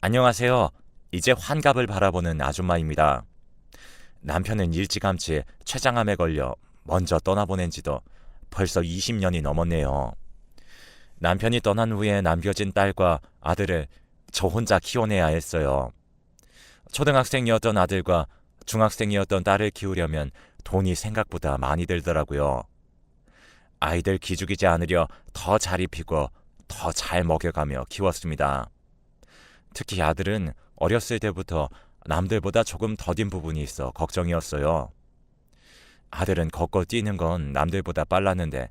안녕하세요. 이제 환갑을 바라보는 아줌마입니다. 남편은 일찌감치 췌장암에 걸려 먼저 떠나보낸 지도 벌써 20년이 넘었네요. 남편이 떠난 후에 남겨진 딸과 아들을 저 혼자 키워내야 했어요. 초등학생이었던 아들과 중학생이었던 딸을 키우려면 돈이 생각보다 많이 들더라고요. 아이들 기죽이지 않으려 더 잘 입히고 더 잘 먹여가며 키웠습니다. 특히 아들은 어렸을 때부터 남들보다 조금 더딘 부분이 있어 걱정이었어요. 아들은 걷고 뛰는 건 남들보다 빨랐는데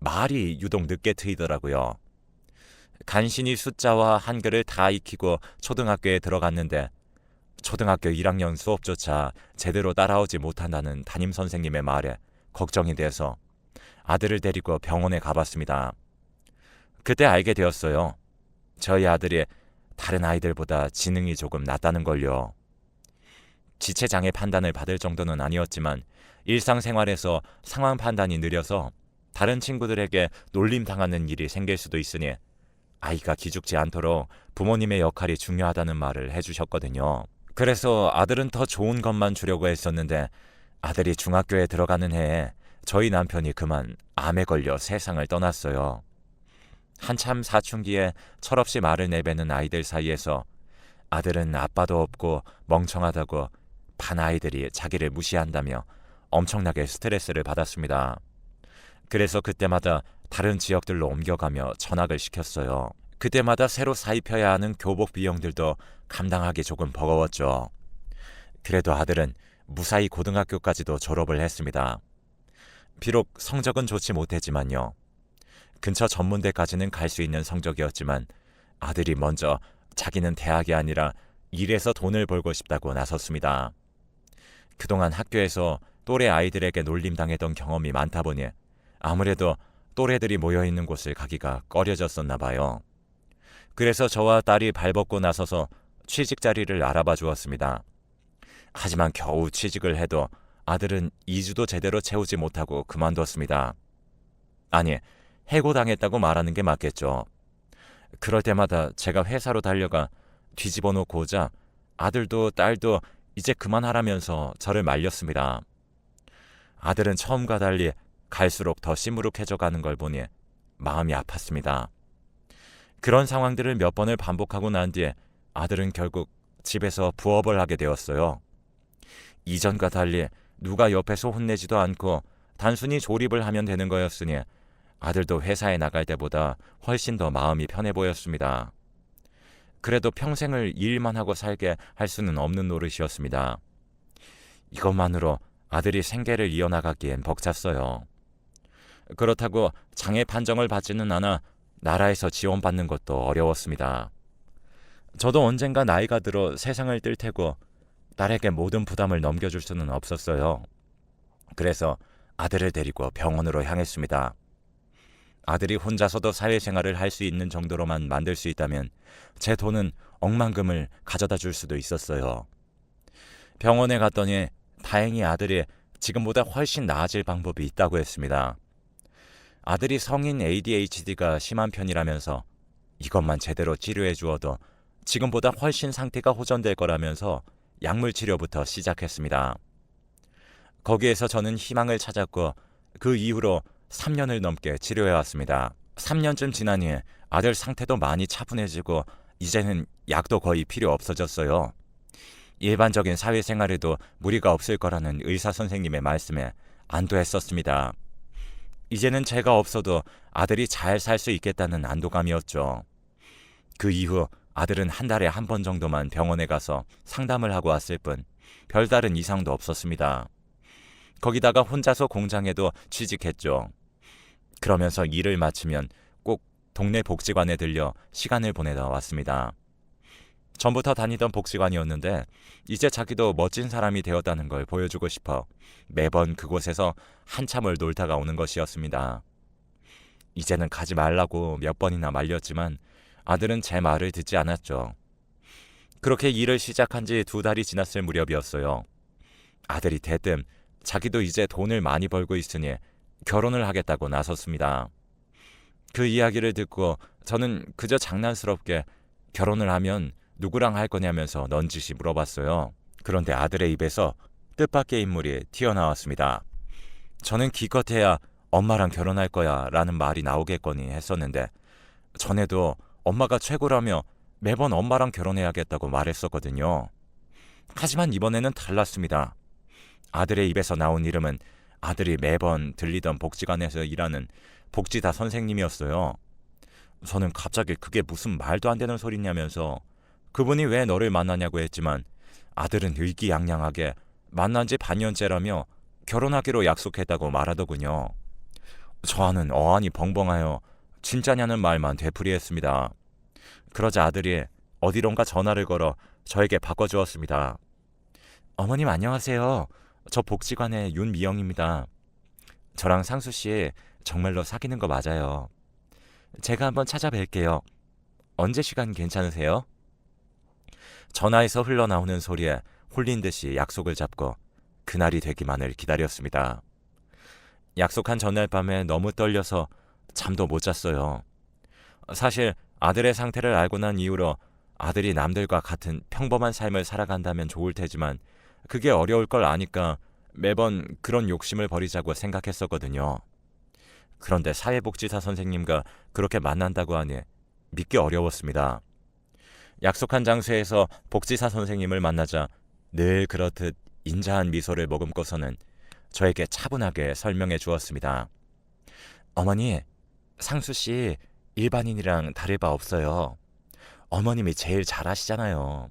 말이 유독 늦게 트이더라고요. 간신히 숫자와 한글을 다 익히고 초등학교에 들어갔는데 초등학교 1학년 수업조차 제대로 따라오지 못한다는 담임 선생님의 말에 걱정이 돼서 아들을 데리고 병원에 가봤습니다. 그때 알게 되었어요. 저희 아들이 다른 아이들보다 지능이 조금 낮다는 걸요. 지체장애 판단을 받을 정도는 아니었지만 일상생활에서 상황 판단이 느려서 다른 친구들에게 놀림당하는 일이 생길 수도 있으니 아이가 기죽지 않도록 부모님의 역할이 중요하다는 말을 해주셨거든요. 그래서 아들은 더 좋은 것만 주려고 했었는데 아들이 중학교에 들어가는 해에 저희 남편이 그만 암에 걸려 세상을 떠났어요. 한참 사춘기에 철없이 말을 내뱉는 아이들 사이에서 아들은 아빠도 없고 멍청하다고 반 아이들이 자기를 무시한다며 엄청나게 스트레스를 받았습니다. 그래서 그때마다 다른 지역들로 옮겨가며 전학을 시켰어요. 그때마다 새로 사입혀야 하는 교복 비용들도 감당하기 조금 버거웠죠. 그래도 아들은 무사히 고등학교까지도 졸업을 했습니다. 비록 성적은 좋지 못했지만요. 근처 전문대까지는 갈 수 있는 성적이었지만 아들이 먼저 자기는 대학이 아니라 일해서 돈을 벌고 싶다고 나섰습니다. 그동안 학교에서 또래 아이들에게 놀림당했던 경험이 많다 보니 아무래도 또래들이 모여 있는 곳을 가기가 꺼려졌었나 봐요. 그래서 저와 딸이 발벗고 나서서 취직 자리를 알아봐 주었습니다. 하지만 겨우 취직을 해도 아들은 2주도 제대로 채우지 못하고 그만뒀습니다. 아니, 해고당했다고 말하는 게 맞겠죠. 그럴 때마다 제가 회사로 달려가 뒤집어 놓고자 아들도 딸도 이제 그만하라면서 저를 말렸습니다. 아들은 처음과 달리 갈수록 더 시무룩해져 가는 걸 보니 마음이 아팠습니다. 그런 상황들을 몇 번을 반복하고 난 뒤에 아들은 결국 집에서 부업을 하게 되었어요. 이전과 달리 누가 옆에서 혼내지도 않고 단순히 조립을 하면 되는 거였으니 아들도 회사에 나갈 때보다 훨씬 더 마음이 편해 보였습니다. 그래도 평생을 일만 하고 살게 할 수는 없는 노릇이었습니다. 이것만으로 아들이 생계를 이어나가기엔 벅찼어요. 그렇다고 장애 판정을 받지는 않아 나라에서 지원받는 것도 어려웠습니다. 저도 언젠가 나이가 들어 세상을 뜰 테고 딸에게 모든 부담을 넘겨줄 수는 없었어요. 그래서 아들을 데리고 병원으로 향했습니다. 아들이 혼자서도 사회생활을 할 수 있는 정도로만 만들 수 있다면 제 돈은 억만금을 가져다 줄 수도 있었어요. 병원에 갔더니 다행히 아들이 지금보다 훨씬 나아질 방법이 있다고 했습니다. 아들이 성인 ADHD가 심한 편이라면서 이것만 제대로 치료해 주어도 지금보다 훨씬 상태가 호전될 거라면서 약물 치료부터 시작했습니다. 거기에서 저는 희망을 찾았고 그 이후로 3년을 넘게 치료해 왔습니다. 3년쯤 지나니 아들 상태도 많이 차분해지고 이제는 약도 거의 필요 없어졌어요. 일반적인 사회생활에도 무리가 없을 거라는 의사 선생님의 말씀에 안도했었습니다. 이제는 제가 없어도 아들이 잘 살 수 있겠다는 안도감이었죠. 그 이후 아들은 한 달에 한 번 정도만 병원에 가서 상담을 하고 왔을 뿐 별다른 이상도 없었습니다. 거기다가 혼자서 공장에도 취직했죠. 그러면서 일을 마치면 꼭 동네 복지관에 들려 시간을 보내다 왔습니다. 전부터 다니던 복지관이었는데 이제 자기도 멋진 사람이 되었다는 걸 보여주고 싶어 매번 그곳에서 한참을 놀다가 오는 것이었습니다. 이제는 가지 말라고 몇 번이나 말렸지만 아들은 제 말을 듣지 않았죠. 그렇게 일을 시작한 지 두 달이 지났을 무렵이었어요. 아들이 대뜸 자기도 이제 돈을 많이 벌고 있으니 결혼을 하겠다고 나섰습니다. 그 이야기를 듣고 저는 그저 장난스럽게 결혼을 하면 누구랑 할 거냐면서 넌지시 물어봤어요. 그런데 아들의 입에서 뜻밖의 인물이 튀어나왔습니다. 저는 기껏해야 엄마랑 결혼할 거야 라는 말이 나오겠거니 했었는데 전에도 엄마가 최고라며 매번 엄마랑 결혼해야겠다고 말했었거든요. 하지만 이번에는 달랐습니다. 아들의 입에서 나온 이름은 아들이 매번 들리던 복지관에서 일하는 복지사 선생님이었어요. 저는 갑자기 그게 무슨 말도 안 되는 소리냐면서 그분이 왜 너를 만나냐고 했지만 아들은 의기양양하게 만난 지 반년째라며 결혼하기로 약속했다고 말하더군요. 저와는 어안이 벙벙하여 진짜냐는 말만 되풀이했습니다. 그러자 아들이 어디론가 전화를 걸어 저에게 바꿔주었습니다. 어머님 안녕하세요. 저 복지관의 윤미영입니다. 저랑 상수 씨 정말로 사귀는 거 맞아요. 제가 한번 찾아뵐게요. 언제 시간 괜찮으세요? 전화에서 흘러나오는 소리에 홀린 듯이 약속을 잡고 그날이 되기만을 기다렸습니다. 약속한 전날 밤에 너무 떨려서 잠도 못 잤어요. 사실 아들의 상태를 알고 난 이후로 아들이 남들과 같은 평범한 삶을 살아간다면 좋을 테지만 그게 어려울 걸 아니까 매번 그런 욕심을 버리자고 생각했었거든요. 그런데 사회복지사 선생님과 그렇게 만난다고 하니 믿기 어려웠습니다. 약속한 장소에서 복지사 선생님을 만나자 늘 그렇듯 인자한 미소를 머금고서는 저에게 차분하게 설명해 주었습니다. 어머니, 상수 씨 일반인이랑 다를 바 없어요. 어머님이 제일 잘하시잖아요.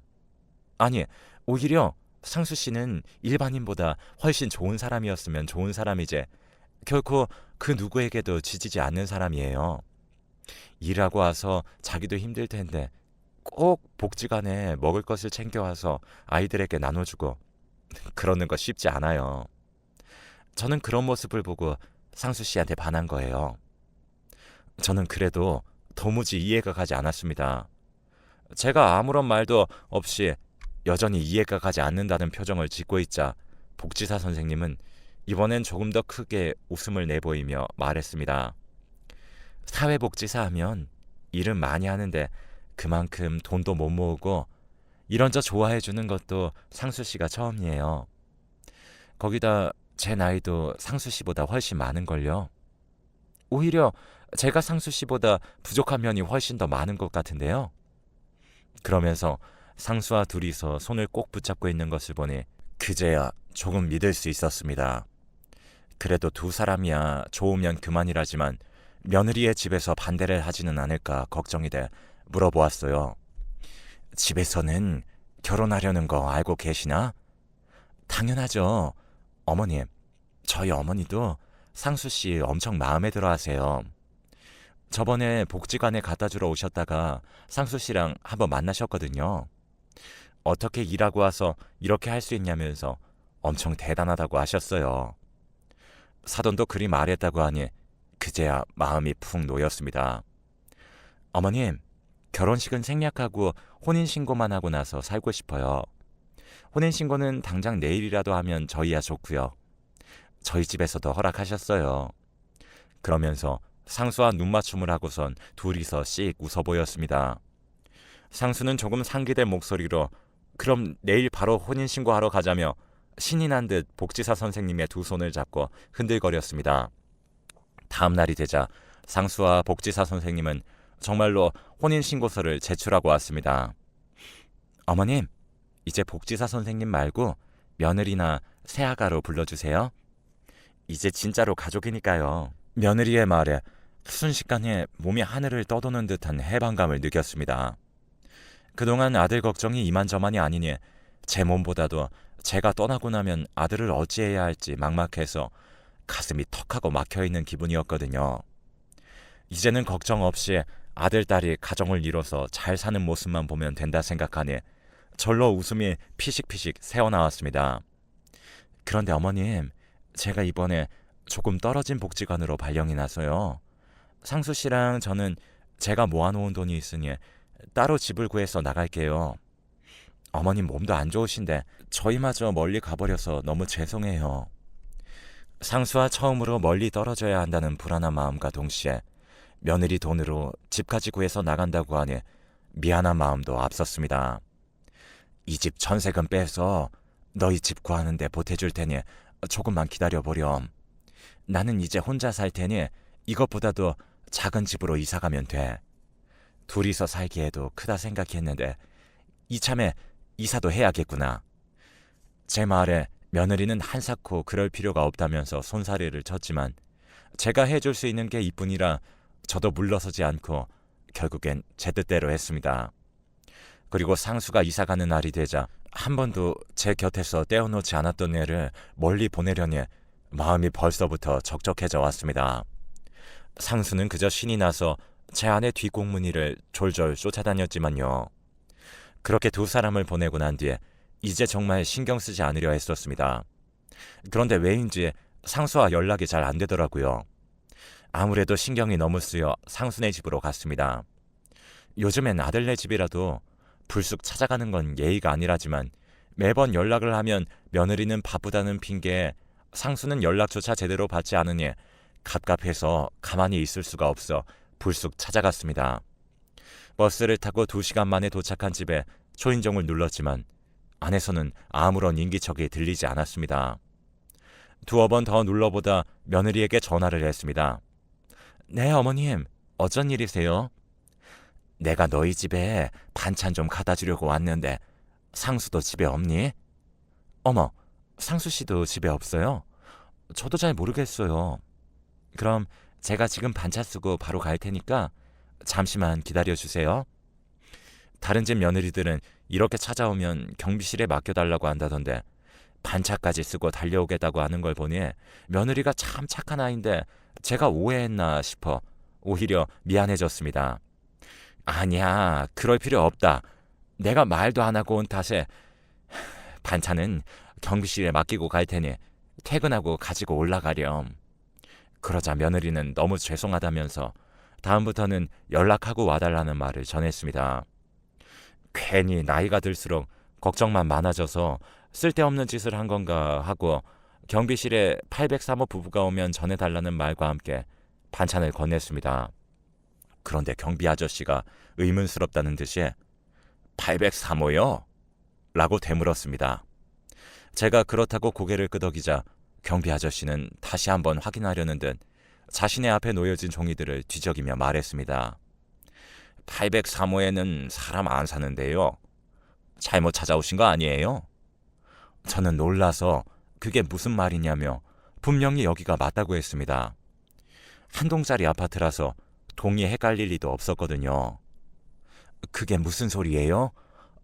아니, 오히려 상수 씨는 일반인보다 훨씬 좋은 사람이었으면 좋은 사람이지 결코 그 누구에게도 지지지 않는 사람이에요. 일하고 와서 자기도 힘들 텐데 꼭 복지관에 먹을 것을 챙겨와서 아이들에게 나눠주고 그러는 거 쉽지 않아요. 저는 그런 모습을 보고 상수 씨한테 반한 거예요. 저는 그래도 도무지 이해가 가지 않았습니다. 제가 아무런 말도 없이 여전히 이해가 가지 않는다는 표정을 짓고 있자 복지사 선생님은 이번엔 조금 더 크게 웃음을 내보이며 말했습니다. 사회복지사 하면 일은 많이 하는데 그만큼 돈도 못 모으고 이런 저 좋아해 주는 것도 상수 씨가 처음이에요. 거기다 제 나이도 상수 씨보다 훨씬 많은 걸요. 오히려 제가 상수 씨보다 부족한 면이 훨씬 더 많은 것 같은데요. 그러면서 상수와 둘이서 손을 꼭 붙잡고 있는 것을 보니 그제야 조금 믿을 수 있었습니다. 그래도 두 사람이야 좋으면 그만이라지만 며느리의 집에서 반대를 하지는 않을까 걱정이 돼 물어보았어요. 집에서는 결혼하려는 거 알고 계시나? 당연하죠. 어머님, 저희 어머니도 상수 씨 엄청 마음에 들어 하세요. 저번에 복지관에 갖다 주러 오셨다가 상수 씨랑 한번 만나셨거든요. 어떻게 일하고 와서 이렇게 할 수 있냐면서 엄청 대단하다고 하셨어요. 사돈도 그리 말했다고 하니 그제야 마음이 푹 놓였습니다. 어머님, 결혼식은 생략하고 혼인신고만 하고 나서 살고 싶어요. 혼인신고는 당장 내일이라도 하면 저희야 좋고요. 저희 집에서도 허락하셨어요. 그러면서 상수와 눈맞춤을 하고선 둘이서 씩 웃어 보였습니다. 상수는 조금 상기된 목소리로 그럼 내일 바로 혼인신고하러 가자며 신이 난 듯 복지사 선생님의 두 손을 잡고 흔들거렸습니다. 다음 날이 되자 상수와 복지사 선생님은 정말로 혼인신고서를 제출하고 왔습니다. 어머님, 이제 복지사 선생님 말고 며느리나 새아가로 불러주세요. 이제 진짜로 가족이니까요. 며느리의 말에 순식간에 몸이 하늘을 떠도는 듯한 해방감을 느꼈습니다. 그동안 아들 걱정이 이만저만이 아니니 제 몸보다도 제가 떠나고 나면 아들을 어찌해야 할지 막막해서 가슴이 턱하고 막혀 있는 기분이었거든요. 이제는 걱정 없이 아들, 딸이 가정을 이뤄서 잘 사는 모습만 보면 된다 생각하니 절로 웃음이 피식피식 새어나왔습니다. 그런데 어머님, 제가 이번에 조금 떨어진 복지관으로 발령이 나서요. 상수 씨랑 저는 제가 모아놓은 돈이 있으니 따로 집을 구해서 나갈게요. 어머님 몸도 안 좋으신데 저희마저 멀리 가버려서 너무 죄송해요. 상수와 처음으로 멀리 떨어져야 한다는 불안한 마음과 동시에 며느리 돈으로 집까지 구해서 나간다고 하니 미안한 마음도 앞섰습니다. 이 집 전세금 빼서 너희 집 구하는데 보태줄 테니 조금만 기다려보렴. 나는 이제 혼자 살 테니 이것보다도 작은 집으로 이사 가면 돼. 둘이서 살기에도 크다 생각했는데 이참에 이사도 해야겠구나. 제 말에 며느리는 한사코 그럴 필요가 없다면서 손사래를 쳤지만 제가 해줄 수 있는 게 이뿐이라 저도 물러서지 않고 결국엔 제 뜻대로 했습니다. 그리고 상수가 이사 가는 날이 되자 한 번도 제 곁에서 떼어놓지 않았던 애를 멀리 보내려니 마음이 벌써부터 적적해져 왔습니다. 상수는 그저 신이 나서 제 아내 뒷공무니를 졸졸 쫓아다녔지만요. 그렇게 두 사람을 보내고 난 뒤에 이제 정말 신경 쓰지 않으려 했었습니다. 그런데 왜인지 상수와 연락이 잘 안 되더라고요. 아무래도 신경이 너무 쓰여 상수네 집으로 갔습니다. 요즘엔 아들네 집이라도 불쑥 찾아가는 건 예의가 아니라지만 매번 연락을 하면 며느리는 바쁘다는 핑계에 상수는 연락조차 제대로 받지 않으니 갑갑해서 가만히 있을 수가 없어 불쑥 찾아갔습니다. 버스를 타고 두 시간 만에 도착한 집에 초인종을 눌렀지만 안에서는 아무런 인기척이 들리지 않았습니다. 두어 번 더 눌러보다 며느리에게 전화를 했습니다. 네, 어머님. 어쩐 일이세요? 내가 너희 집에 반찬 좀 갖다 주려고 왔는데 상수도 집에 없니? 어머, 상수 씨도 집에 없어요? 저도 잘 모르겠어요. 그럼 제가 지금 반차 쓰고 바로 갈 테니까 잠시만 기다려 주세요. 다른 집 며느리들은 이렇게 찾아오면 경비실에 맡겨달라고 한다던데 반차까지 쓰고 달려오겠다고 하는 걸 보니 며느리가 참 착한 아이인데 제가 오해했나 싶어 오히려 미안해졌습니다. 아니야, 그럴 필요 없다. 내가 말도 안 하고 온 탓에 반찬은 경비실에 맡기고 갈 테니 퇴근하고 가지고 올라가렴. 그러자 며느리는 너무 죄송하다면서 다음부터는 연락하고 와달라는 말을 전했습니다. 괜히 나이가 들수록 걱정만 많아져서 쓸데없는 짓을 한 건가 하고 경비실에 803호 부부가 오면 전해달라는 말과 함께 반찬을 건넸습니다. 그런데 경비 아저씨가 의문스럽다는 듯이 803호요? 라고 되물었습니다. 제가 그렇다고 고개를 끄덕이자 경비 아저씨는 다시 한번 확인하려는 듯 자신의 앞에 놓여진 종이들을 뒤적이며 말했습니다. 803호에는 사람 안 사는데요. 잘못 찾아오신 거 아니에요? 저는 놀라서 그게 무슨 말이냐며 분명히 여기가 맞다고 했습니다. 한 동짜리 아파트라서 동이 헷갈릴 리도 없었거든요. 그게 무슨 소리예요?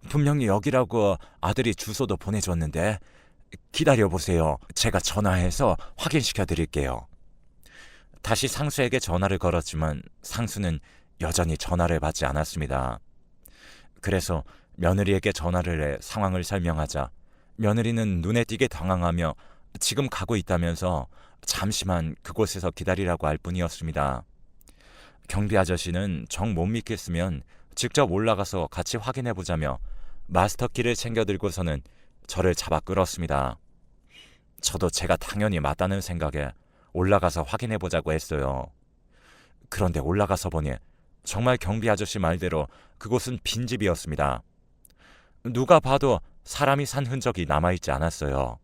분명히 여기라고 아들이 주소도 보내줬는데 기다려 보세요. 제가 전화해서 확인시켜 드릴게요. 다시 상수에게 전화를 걸었지만 상수는 여전히 전화를 받지 않았습니다. 그래서 며느리에게 전화를 해 상황을 설명하자 며느리는 눈에 띄게 당황하며 지금 가고 있다면서 잠시만 그곳에서 기다리라고 할 뿐이었습니다. 경비 아저씨는 정 못 믿겠으면 직접 올라가서 같이 확인해 보자며 마스터키를 챙겨 들고서는 저를 잡아 끌었습니다. 저도 제가 당연히 맞다는 생각에 올라가서 확인해 보자고 했어요. 그런데 올라가서 보니 정말 경비 아저씨 말대로 그곳은 빈집이었습니다. 누가 봐도 사람이 산 흔적이 남아있지 않았어요.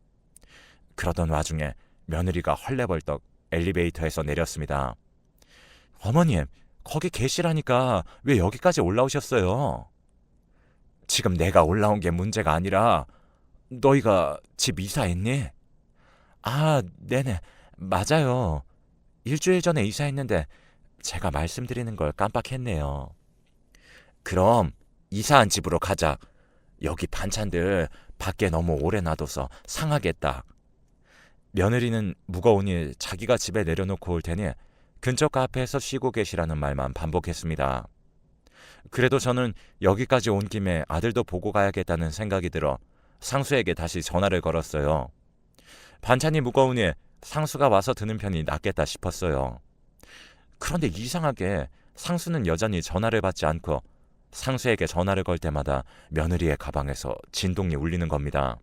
그러던 와중에 며느리가 헐레벌떡 엘리베이터에서 내렸습니다. 어머님, 거기 계시라니까 왜 여기까지 올라오셨어요? 지금 내가 올라온 게 문제가 아니라 너희가 집 이사했니? 아, 네네. 맞아요. 일주일 전에 이사했는데 제가 말씀드리는 걸 깜빡했네요. 그럼 이사한 집으로 가자. 여기 반찬들 밖에 너무 오래 놔둬서 상하겠다. 며느리는 무거우니 자기가 집에 내려놓고 올 테니 근처 카페에서 쉬고 계시라는 말만 반복했습니다. 그래도 저는 여기까지 온 김에 아들도 보고 가야겠다는 생각이 들어 상수에게 다시 전화를 걸었어요. 반찬이 무거우니 상수가 와서 드는 편이 낫겠다 싶었어요. 그런데 이상하게 상수는 여전히 전화를 받지 않고 상수에게 전화를 걸 때마다 며느리의 가방에서 진동이 울리는 겁니다.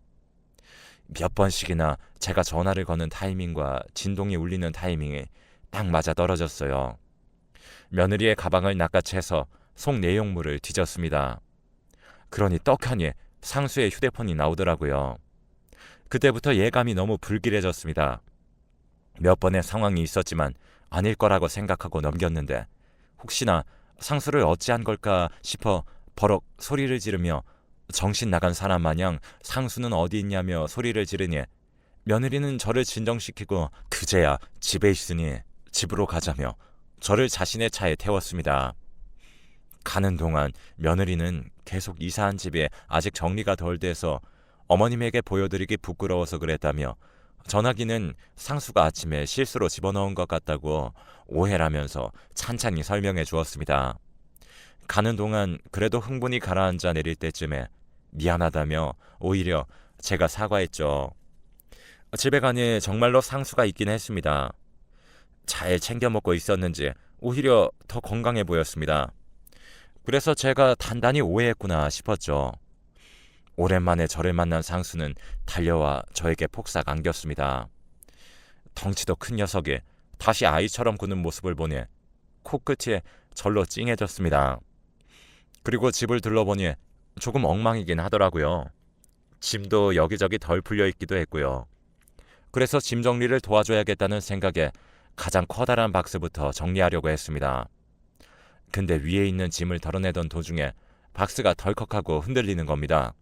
몇 번씩이나 제가 전화를 거는 타이밍과 진동이 울리는 타이밍이 딱 맞아 떨어졌어요. 며느리의 가방을 낚아채서 속 내용물을 뒤졌습니다. 그러니 떡하니 상수의 휴대폰이 나오더라고요. 그때부터 예감이 너무 불길해졌습니다. 몇 번의 상황이 있었지만 아닐 거라고 생각하고 넘겼는데 혹시나 상수를 어찌한 걸까 싶어 버럭 소리를 지르며 정신 나간 사람 마냥 상수는 어디 있냐며 소리를 지르니 며느리는 저를 진정시키고 그제야 집에 있으니 집으로 가자며 저를 자신의 차에 태웠습니다. 가는 동안 며느리는 계속 이사한 집에 아직 정리가 덜 돼서 어머님에게 보여드리기 부끄러워서 그랬다며 전화기는 상수가 아침에 실수로 집어넣은 것 같다고 오해라면서 찬찬히 설명해 주었습니다. 가는 동안 그래도 흥분이 가라앉아 내릴 때쯤에 미안하다며 오히려 제가 사과했죠. 집에 가니 정말로 상수가 있긴 했습니다. 잘 챙겨 먹고 있었는지 오히려 더 건강해 보였습니다. 그래서 제가 단단히 오해했구나 싶었죠. 오랜만에 저를 만난 상수는 달려와 저에게 폭삭 안겼습니다. 덩치도 큰 녀석이 다시 아이처럼 구는 모습을 보니 코끝이 절로 찡해졌습니다. 그리고 집을 둘러보니 조금 엉망이긴 하더라고요. 짐도 여기저기 덜 풀려 있기도 했고요. 그래서 짐 정리를 도와줘야겠다는 생각에 가장 커다란 박스부터 정리하려고 했습니다. 근데 위에 있는 짐을 덜어내던 도중에 박스가 덜컥하고 흔들리는 겁니다.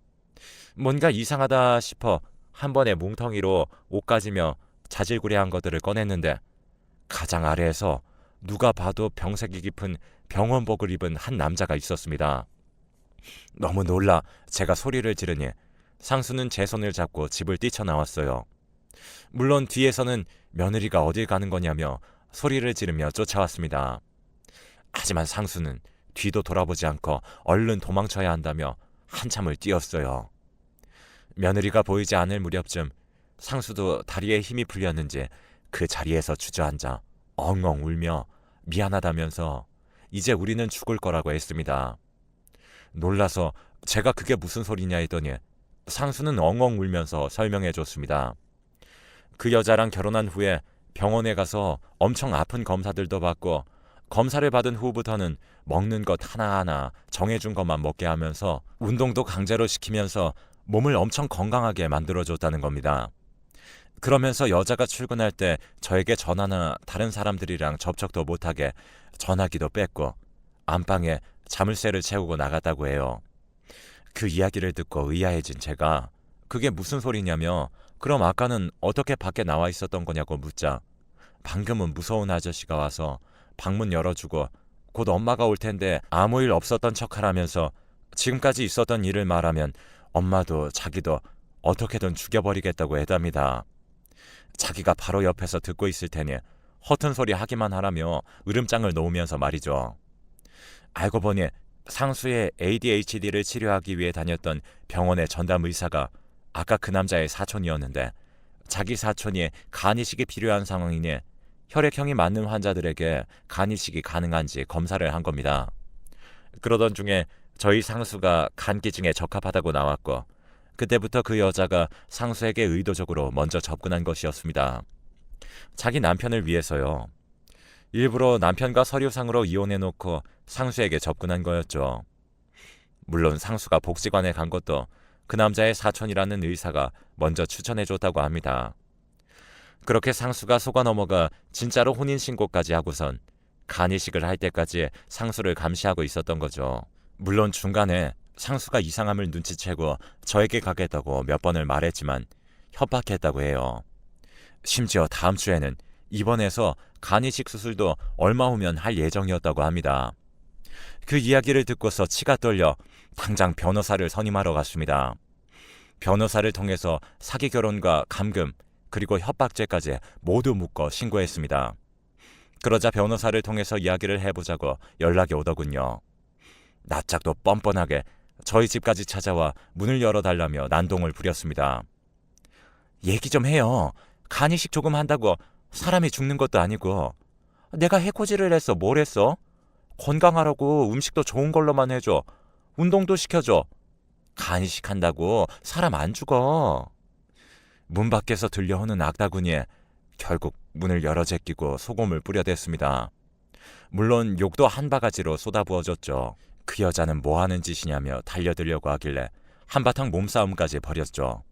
뭔가 이상하다 싶어 한 번에 뭉텅이로 옷가지며 자질구레한 것들을 꺼냈는데 가장 아래에서 누가 봐도 병색이 깊은 병원복을 입은 한 남자가 있었습니다. 너무 놀라 제가 소리를 지르니 상수는 제 손을 잡고 집을 뛰쳐나왔어요. 물론 뒤에서는 며느리가 어딜 가는 거냐며 소리를 지르며 쫓아왔습니다. 하지만 상수는 뒤도 돌아보지 않고 얼른 도망쳐야 한다며 한참을 뛰었어요. 며느리가 보이지 않을 무렵쯤 상수도 다리에 힘이 풀렸는지 그 자리에서 주저앉아 엉엉 울며 미안하다면서 이제 우리는 죽을 거라고 했습니다. 놀라서 제가 그게 무슨 소리냐 했더니 상수는 엉엉 울면서 설명해 줬습니다. 그 여자랑 결혼한 후에 병원에 가서 엄청 아픈 검사들도 받고 검사를 받은 후부터는 먹는 것 하나하나 정해준 것만 먹게 하면서 운동도 강제로 시키면서 몸을 엄청 건강하게 만들어줬다는 겁니다. 그러면서 여자가 출근할 때 저에게 전화나 다른 사람들이랑 접촉도 못하게 전화기도 뺐고 안방에 자물쇠를 채우고 나갔다고 해요. 그 이야기를 듣고 의아해진 제가 그게 무슨 소리냐며 그럼 아까는 어떻게 밖에 나와 있었던 거냐고 묻자 방금은 무서운 아저씨가 와서 방문 열어주고 곧 엄마가 올 텐데 아무 일 없었던 척 하라면서 지금까지 있었던 일을 말하면 엄마도 자기도 어떻게든 죽여버리겠다고 해답니다. 자기가 바로 옆에서 듣고 있을 테니 허튼 소리 하기만 하라며 으름장을 놓으면서 말이죠. 알고 보니 상수의 ADHD를 치료하기 위해 다녔던 병원의 전담 의사가 아까 그 남자의 사촌이었는데 자기 사촌이 간 이식이 필요한 상황이니 혈액형이 맞는 환자들에게 간 이식이 가능한지 검사를 한 겁니다. 그러던 중에 저희 상수가 간 기증에 적합하다고 나왔고 그때부터 그 여자가 상수에게 의도적으로 먼저 접근한 것이었습니다. 자기 남편을 위해서요. 일부러 남편과 서류상으로 이혼해놓고 상수에게 접근한 거였죠. 물론 상수가 복지관에 간 것도 그 남자의 사촌이라는 의사가 먼저 추천해줬다고 합니다. 그렇게 상수가 속아 넘어가 진짜로 혼인신고까지 하고선 간이식을 할 때까지 상수를 감시하고 있었던 거죠. 물론 중간에 상수가 이상함을 눈치채고 저에게 가겠다고 몇 번을 말했지만 협박했다고 해요. 심지어 다음 주에는 입원해서 간이식 수술도 얼마 후면 할 예정이었다고 합니다. 그 이야기를 듣고서 치가 떨려 당장 변호사를 선임하러 갔습니다. 변호사를 통해서 사기 결혼과 감금 그리고 협박죄까지 모두 묶어 신고했습니다. 그러자 변호사를 통해서 이야기를 해보자고 연락이 오더군요. 낯짝도 뻔뻔하게 저희 집까지 찾아와 문을 열어달라며 난동을 부렸습니다. 얘기 좀 해요. 간이식 조금 한다고 사람이 죽는 것도 아니고 내가 해코지를 했어 뭘 했어? 건강하라고 음식도 좋은 걸로만 해줘. 운동도 시켜줘. 간이식 한다고 사람 안 죽어. 문 밖에서 들려오는 악다구니에 결국 문을 열어 제끼고 소금을 뿌려댔습니다. 물론 욕도 한 바가지로 쏟아부어졌죠. 그 여자는 뭐 하는 짓이냐며 달려들려고 하길래 한바탕 몸싸움까지 벌였죠.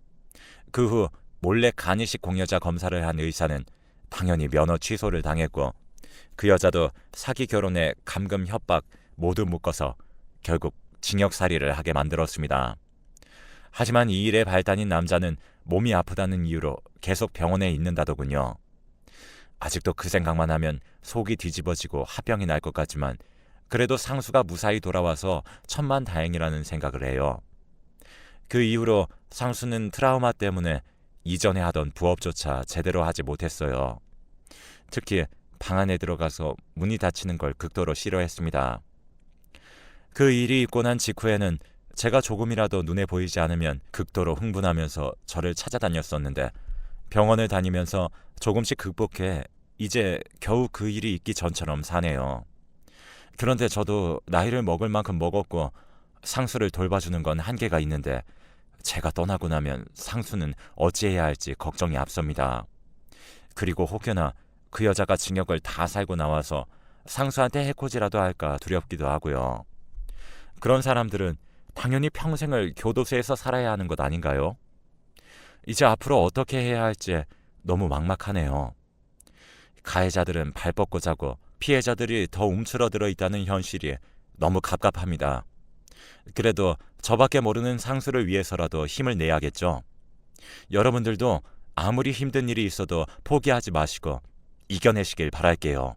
그 후 몰래 간이식 공여자 검사를 한 의사는 당연히 면허 취소를 당했고 그 여자도 사기 결혼에 감금 협박 모두 묶어서 결국 징역살이를 하게 만들었습니다. 하지만 이 일의 발단인 남자는 몸이 아프다는 이유로 계속 병원에 있는다더군요. 아직도 그 생각만 하면 속이 뒤집어지고 화병이 날 것 같지만 그래도 상수가 무사히 돌아와서 천만 다행이라는 생각을 해요. 그 이후로 상수는 트라우마 때문에 이전에 하던 부업조차 제대로 하지 못했어요. 특히 방 안에 들어가서 문이 닫히는 걸 극도로 싫어했습니다. 그 일이 있고 난 직후에는 제가 조금이라도 눈에 보이지 않으면 극도로 흥분하면서 저를 찾아다녔었는데 병원을 다니면서 조금씩 극복해 이제 겨우 그 일이 있기 전처럼 사네요. 그런데 저도 나이를 먹을 만큼 먹었고 상수를 돌봐주는 건 한계가 있는데 제가 떠나고 나면 상수는 어찌해야 할지 걱정이 앞섭니다. 그리고 혹여나 그 여자가 징역을 다 살고 나와서 상수한테 해코지라도 할까 두렵기도 하고요. 그런 사람들은 당연히 평생을 교도소에서 살아야 하는 것 아닌가요? 이제 앞으로 어떻게 해야 할지 너무 막막하네요. 가해자들은 발 뻗고 자고 피해자들이 더 움츠러들어 있다는 현실이 너무 갑갑합니다. 그래도 저밖에 모르는 상수를 위해서라도 힘을 내야겠죠. 여러분들도 아무리 힘든 일이 있어도 포기하지 마시고 이겨내시길 바랄게요.